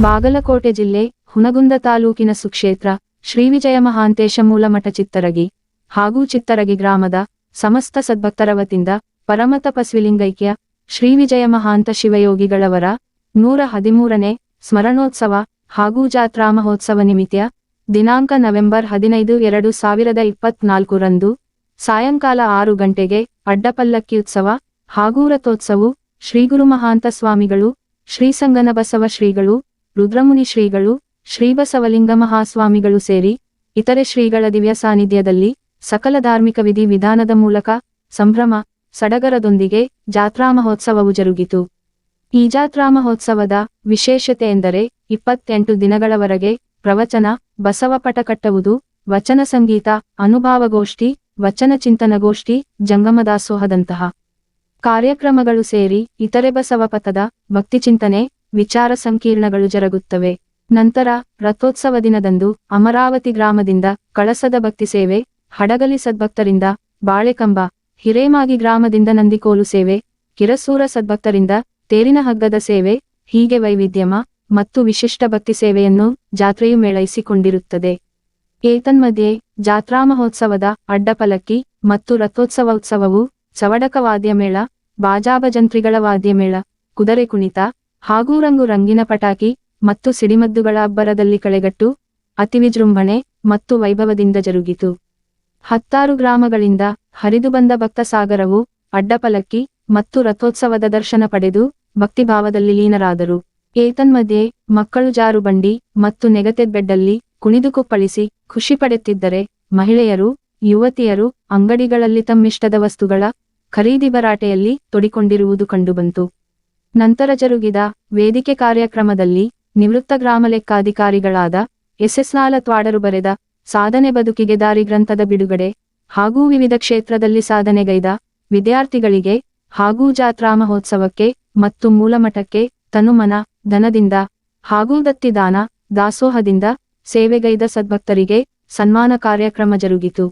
ಬಾಗಲಕೋಟೆ ಜಿಲ್ಲೆ ಹುನಗುಂದ ತಾಲೂಕಿನ ಸುಕ್ಷೇತ್ರ, ಶ್ರೀ ವಿಜಯ ಮಹಾಂತೇಶ ಮೂಲಮಠ ಚಿತ್ತರಗಿ ಹಾಗೂ ಚಿತ್ತರಗಿ ಗ್ರಾಮದ ಸಮಸ್ತ ಸದ್ಭಕ್ತರ ವತಿಯಿಂದ ಪರಮ ಶ್ರೀವಿಜಯ ಶ್ರೀ ವಿಜಯ ಮಹಾಂತ ಶಿವಯೋಗಿಗಳವರ ನೂರ ಹದಿಮೂರನೇ ಸ್ಮರಣೋತ್ಸವ ಹಾಗೂ ಜಾತ್ರಾ ಮಹೋತ್ಸವ ನಿಮಿತ್ತ ದಿನಾಂಕ ನವೆಂಬರ್ ಹದಿನೈದು ಎರಡು ಸಾವಿರದ ಇಪ್ಪತ್ನಾಲ್ಕರಂದು ಸಾಯಂಕಾಲ ಆರು ಗಂಟೆಗೆ ಅಡ್ಡಪಲ್ಲಕ್ಕಿ ಉತ್ಸವ ಹಾಗೂ ರಥೋತ್ಸವ ಶ್ರೀ ಗುರು ಮಹಾಂತ ಸ್ವಾಮಿಗಳು ಶ್ರೀಸಂಗನ ಬಸವ ಶ್ರೀಗಳು ರುದ್ರಮುನಿ ಶ್ರೀಗಳು ಶ್ರೀ ಬಸವಲಿಂಗ ಮಹಾಸ್ವಾಮಿಗಳು ಸೇರಿ ಇತರೆ ಶ್ರೀಗಳ ದಿವ್ಯ ಸಾನ್ನಿಧ್ಯದಲ್ಲಿ ಸಕಲ ಧಾರ್ಮಿಕ ವಿಧಿ ವಿಧಾನದ ಮೂಲಕ ಸಂಭ್ರಮ, ಸಡಗರದೊಂದಿಗೆ ಜಾತ್ರಾ ಮಹೋತ್ಸವವು ಜರುಗಿತು. ಈ ಜಾತ್ರಾ ಮಹೋತ್ಸವದ ವಿಶೇಷತೆ ಎಂದರೆ ಇಪ್ಪತ್ತೆಂಟು ದಿನಗಳವರೆಗೆ ಪ್ರವಚನ ಬಸವಪಟ ಕಟ್ಟುವುದು, ವಚನ ಸಂಗೀತ, ಅನುಭಾವಗೋಷ್ಠಿ, ವಚನ ಚಿಂತನಗೋಷ್ಠಿ, ಜಂಗಮದಾಸೋಹದಂತಹ ಕಾರ್ಯಕ್ರಮಗಳು ಸೇರಿ ಇತರೆ ಬಸವಪಥದ ಭಕ್ತಿಚಿಂತನೆ ವಿಚಾರ ಸಂಕೀರ್ಣಗಳು ಜರುಗುತ್ತವೆ. ನಂತರ ರಥೋತ್ಸವ ದಿನದಂದು ಅಮರಾವತಿ ಗ್ರಾಮದಿಂದ ಕಳಸದ ಭಕ್ತಿ ಸೇವೆ, ಹಡಗಲಿ ಸದ್ಭಕ್ತರಿಂದ ಬಾಳೆಕಂಬ, ಹಿರೇಮಾಗಿ ಗ್ರಾಮದಿಂದ ನಂದಿಕೋಲು ಸೇವೆ, ಕಿರಸೂರ ಸದ್ಭಕ್ತರಿಂದ ತೇರಿನ ಹಗ್ಗದ ಸೇವೆ, ಹೀಗೆ ವೈವಿಧ್ಯಮ ಮತ್ತು ವಿಶಿಷ್ಟ ಭಕ್ತಿ ಸೇವೆಯನ್ನು ಜಾತ್ರೆಯು ಮೇಳೈಸಿಕೊಂಡಿರುತ್ತದೆ. ಏತನ್ಮಧ್ಯೆ ಜಾತ್ರಾ ಮಹೋತ್ಸವದ ಅಡ್ಡಪಲಕ್ಕಿ ಮತ್ತು ರಥೋತ್ಸವ ಉತ್ಸವವು ಚವಡಕ ವಾದ್ಯಮೇಳ ಬಾಜಾಬಜಂತ್ರಿಗಳ ವಾದ್ಯಮೇಳ ಕುದುರೆ ಕುಣಿತ ಹಾಗೂ ರಂಗು ರಂಗಿನ ಪಟಾಕಿ ಮತ್ತು ಸಿಡಿಮದ್ದುಗಳ ಅಬ್ಬರದಲ್ಲಿ ಕಳೆಗಟ್ಟು ಅತಿ ವಿಜೃಂಭಣೆ ಮತ್ತು ವೈಭವದಿಂದ ಜರುಗಿತು. ಹತ್ತಾರು ಗ್ರಾಮಗಳಿಂದ ಹರಿದು ಬಂದ ಭಕ್ತ ಸಾಗರವು ಅಡ್ಡಪಲಕ್ಕಿ ಮತ್ತು ರಥೋತ್ಸವದ ದರ್ಶನ ಪಡೆದು ಭಕ್ತಿಭಾವದಲ್ಲಿ ಲೀನರಾದರು. ಏತನ್ಮಧ್ಯೆ ಮಕ್ಕಳು ಜಾರುಬಂಡಿ ಮತ್ತು ನೆಗತೆದ್ ಬೆಡ್ಡಲ್ಲಿ ಕುಣಿದು ಕುಪ್ಪಳಿಸಿ ಖುಷಿ ಪಡೆಯುತ್ತಿದ್ದರೆ ಮಹಿಳೆಯರು, ಯುವತಿಯರು ಅಂಗಡಿಗಳಲ್ಲಿ ತಮ್ಮಿಷ್ಟದ ವಸ್ತುಗಳ ಖರೀದಿ ಭರಾಟೆಯಲ್ಲಿ ತೊಡಿಕೊಂಡಿರುವುದು ಕಂಡುಬಂತು. ನಂತರ ಜರುಗಿದ ವೇದಿಕೆ ಕಾರ್ಯಕ್ರಮದಲ್ಲಿ ನಿವೃತ್ತ ಗ್ರಾಮ ಲೆಕ್ಕಾಧಿಕಾರಿಗಳಾದ ಎಸ್ಎಸ್ ನಾಲತ್ವಾಡರು ಬರೆದ ಸಾಧನೆ ಬದುಕಿಗೆ ದಾರಿ ಗ್ರಂಥದ ಬಿಡುಗಡೆ ಹಾಗೂ ವಿವಿಧ ಕ್ಷೇತ್ರದಲ್ಲಿ ಸಾಧನೆಗೈದ ವಿದ್ಯಾರ್ಥಿಗಳಿಗೆ ಹಾಗೂ ಜಾತ್ರಾ ಮಹೋತ್ಸವಕ್ಕೆ ಮತ್ತು ಮೂಲಮಠಕ್ಕೆ ತನುಮನ ಧನದಿಂದ ಹಾಗೂ ದತ್ತಿದಾನ ದಾಸೋಹದಿಂದ ಸೇವೆಗೈದ ಸದ್ಭಕ್ತರಿಗೆ ಸನ್ಮಾನ ಕಾರ್ಯಕ್ರಮ ಜರುಗಿತು.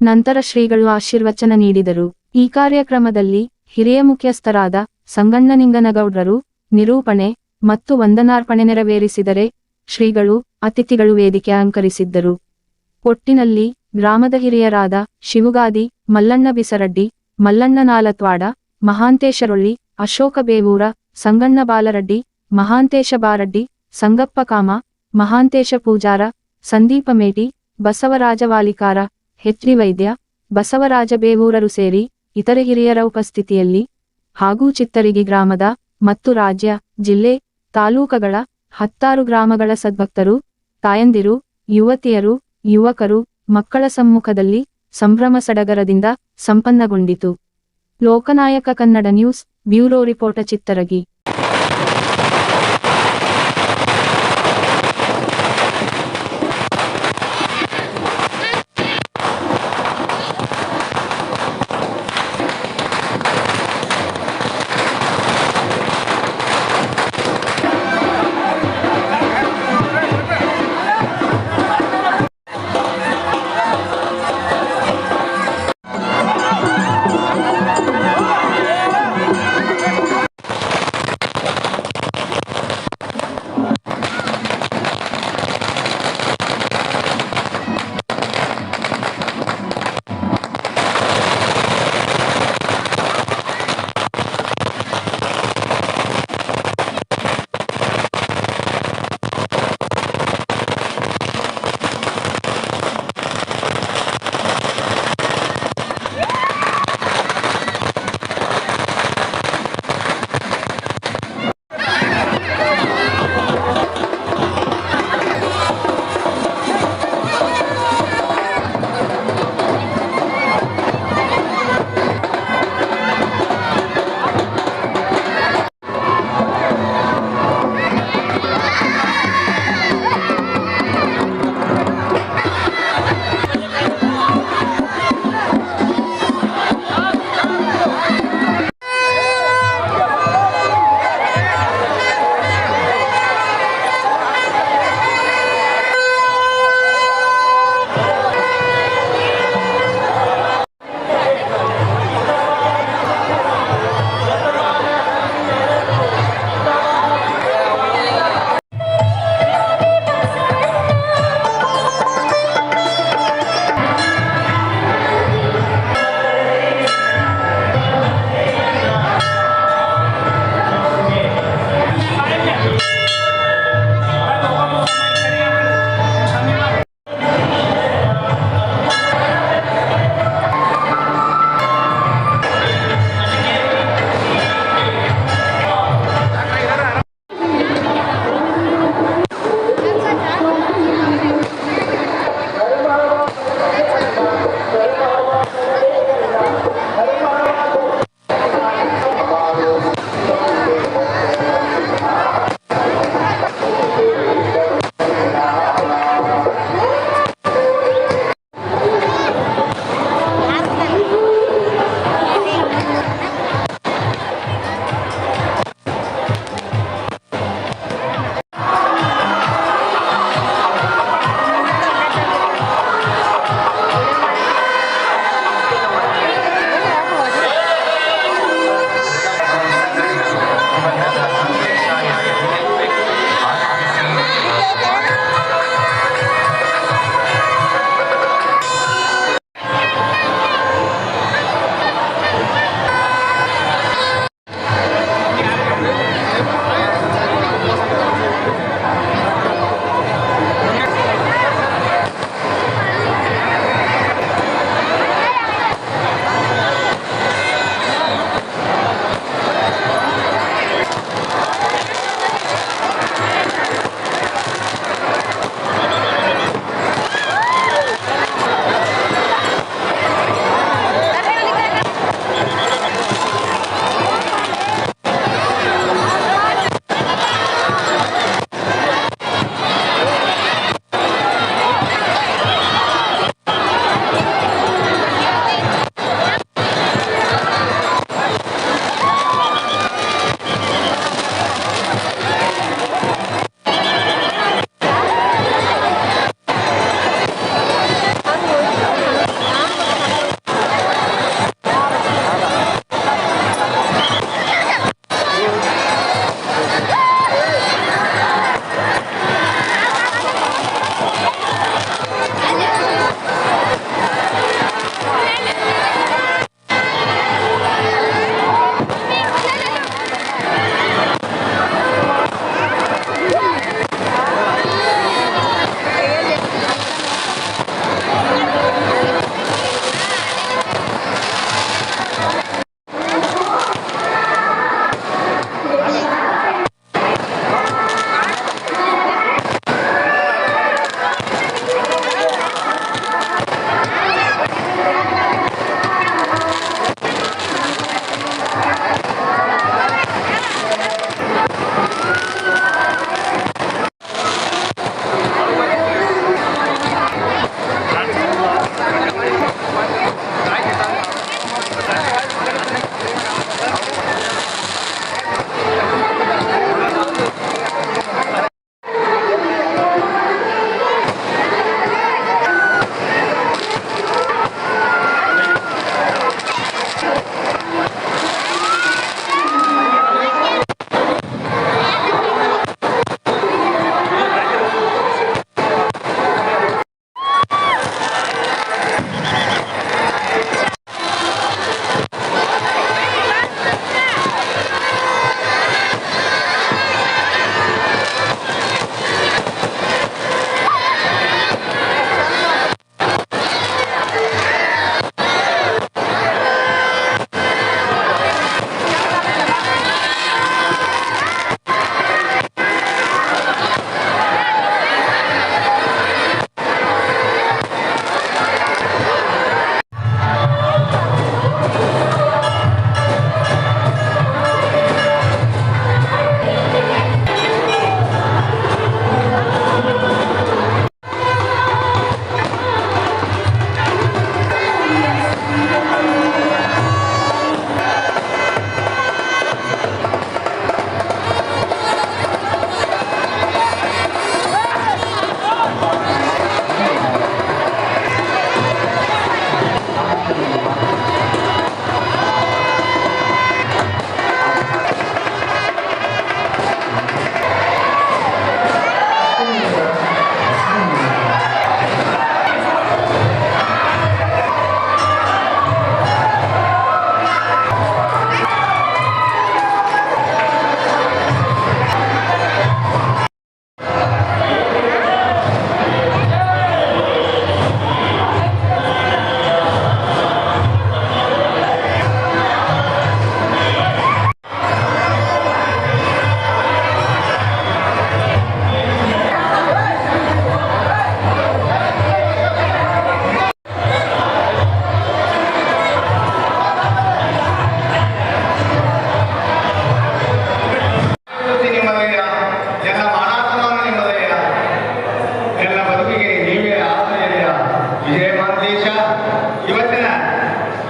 ನಂತರ ಶ್ರೀಗಳು ಆಶೀರ್ವಚನ ನೀಡಿದರು. ಈ ಕಾರ್ಯಕ್ರಮದಲ್ಲಿ ಹಿರಿಯ ಮುಖ್ಯಸ್ಥರಾದ ಸಂಗಣ್ಣನಿಂಗನಗೌಡರು ನಿರೂಪಣೆ ಮತ್ತು ವಂದನಾರ್ಪಣೆ ನೆರವೇರಿಸಿದರೆ ಶ್ರೀಗಳು, ಅತಿಥಿಗಳು ವೇದಿಕೆ ಅಲಂಕರಿಸಿದ್ದರು ಒಟ್ಟಿನಲ್ಲಿ ಗ್ರಾಮದ ಹಿರಿಯರಾದ ಶಿವುಗಾದಿ, ಮಲ್ಲಣ್ಣ ಬಿಸರಡ್ಡಿ, ಮಲ್ಲಣ್ಣ ನಾಲತ್ವಾಡ, ಮಹಾಂತೇಶರೊಳ್ಳಿ, ಅಶೋಕ ಬೇವೂರ, ಸಂಗಣ್ಣ ಬಾಲರಡ್ಡಿ, ಮಹಾಂತೇಶ ಬಾರಡ್ಡಿ, ಸಂಗಪ್ಪ ಕಾಮ, ಮಹಾಂತೇಶ ಪೂಜಾರ, ಸಂದೀಪ ಮೇಟಿ, ಬಸವರಾಜ ವಾಲಿಕಾರ, ಹೆಚ್ರಿ ವೈದ್ಯ, ಬಸವರಾಜ ಬೇವೂರರು ಸೇರಿ ಇತರೆ ಹಿರಿಯರ ಉಪಸ್ಥಿತಿಯಲ್ಲಿ ಹಾಗೂ ಚಿತ್ತರಿಗಿ ಗ್ರಾಮದ ಮತ್ತು ರಾಜ್ಯ, ಜಿಲ್ಲೆ, ತಾಲೂಕಗಳ ಹತ್ತಾರು ಗ್ರಾಮಗಳ ಸದ್ಭಕ್ತರು, ತಾಯಂದಿರು, ಯುವತಿಯರು, ಯುವಕರು ಮಕ್ಕಳ ಸಮ್ಮುಖದಲ್ಲಿ ಸಂಭ್ರಮ ಸಡಗರದಿಂದ ಸಂಪನ್ನಗೊಂಡಿತು. Lokanayaka Kannada news, bureau report Chittaragi.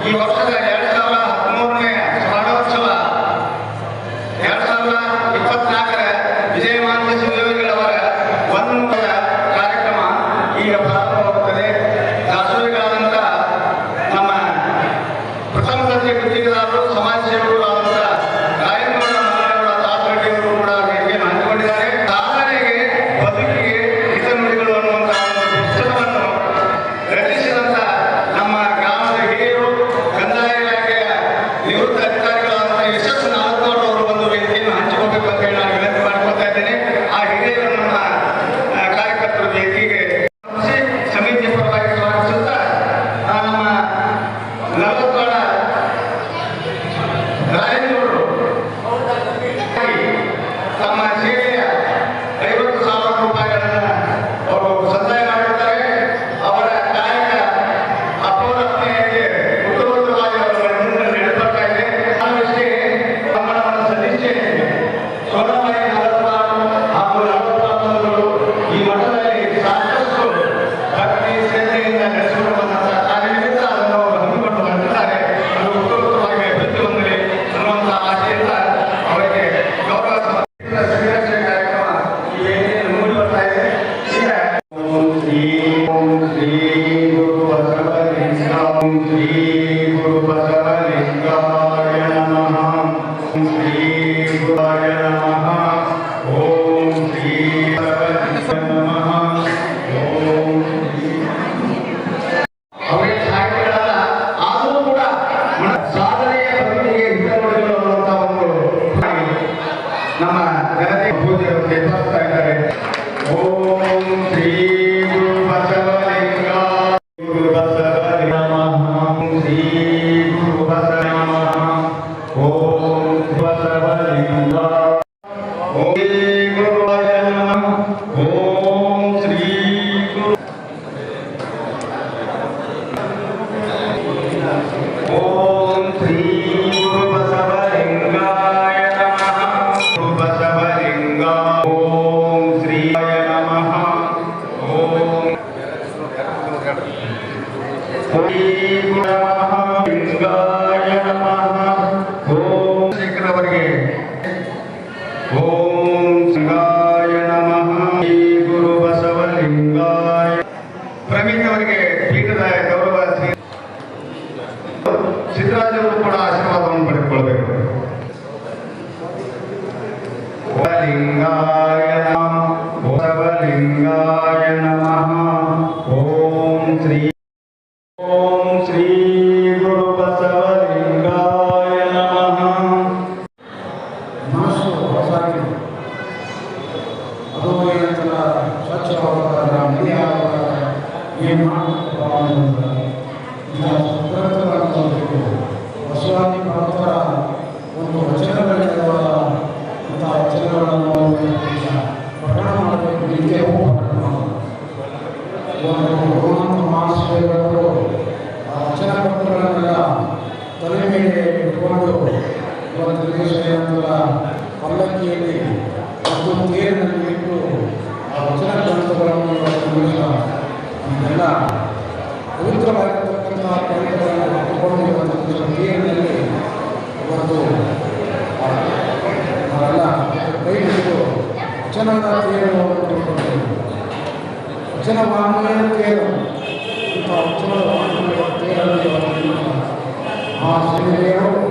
y vamos a ಏನು ಮಾಡಬೇಕು ಬಸವಾದಿ ಭಾರತರ ಒಂದು ವಚನಗಳಿರುವ ಅಂತಹ ವಚನಗಳನ್ನು ಪಠಣ ಮಾಡಬೇಕು. ನಿತ್ಯವೂ ಪಠಣ ಮಾಡಬೇಕು ಗುರುವಂತ ಮಹಾಶಯವರು ಆ ವಚನ ಪತ್ರಗಳನ್ನೆಲ್ಲ ತಲೆ ಮೇಲೆ ಇಟ್ಕೊಂಡು ಇವತ್ತು ದೇಶಗಳ ಪಲ್ಲಕ್ಕಿಯಲ್ಲಿ ಮತ್ತು ತೇರಿನಲ್ಲಿ ಇಟ್ಟು ಆ ವಚನ ಗ್ರಂಥಗಳನ್ನು ಇದೆಲ್ಲ ಪವಿತ್ರವಾಗಿರ್ತಕ್ಕಂಥ ಪವಿತ್ರವನ್ನು ಹಮ್ಮಿಕೊಂಡಿರುವಂಥ ಕ್ರಿಯೆಗಳಲ್ಲಿ ಒಂದು ನಾವೆಲ್ಲ ಕೈ ಹಿಡಿದು ವಚನದ ಕ್ರಿಯೆಯನ್ನು ವಚನ ವಾಂಗ್ಮಯ ಕ್ರಿಯೆಗಳು ಇಂಥ ವಚನದ ಆ ಶ್ರೀದೇವರು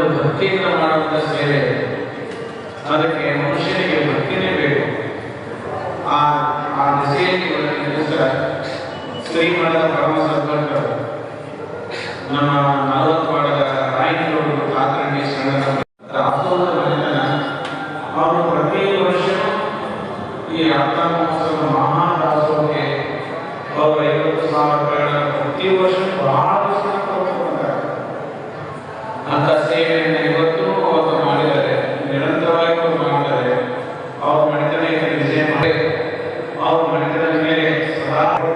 ಒಂದು ಭಕ್ತಿಯಿಂದ ಮಾಡುವಂಥ ಸೇವೆ ಅದಕ್ಕೆ ಮನುಷ್ಯನಿಗೆ ಭಕ್ತಿನೇ ಬೇಕು. ಆ ಆ ದಿಸೆಯಲ್ಲಿ ಕೆಲಸ ಶ್ರೀಮಠದ ಪರಮ ಸಂಪರ್ಕ ನಮ್ಮ ನಲವತ್ತು ಮಾಡದ ರಾಯನೂರು ತಾತರಣ್ಣಿ ಶರಣರ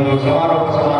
ಒಂದು ಸಮಾರೋಪ ಸಮಾನ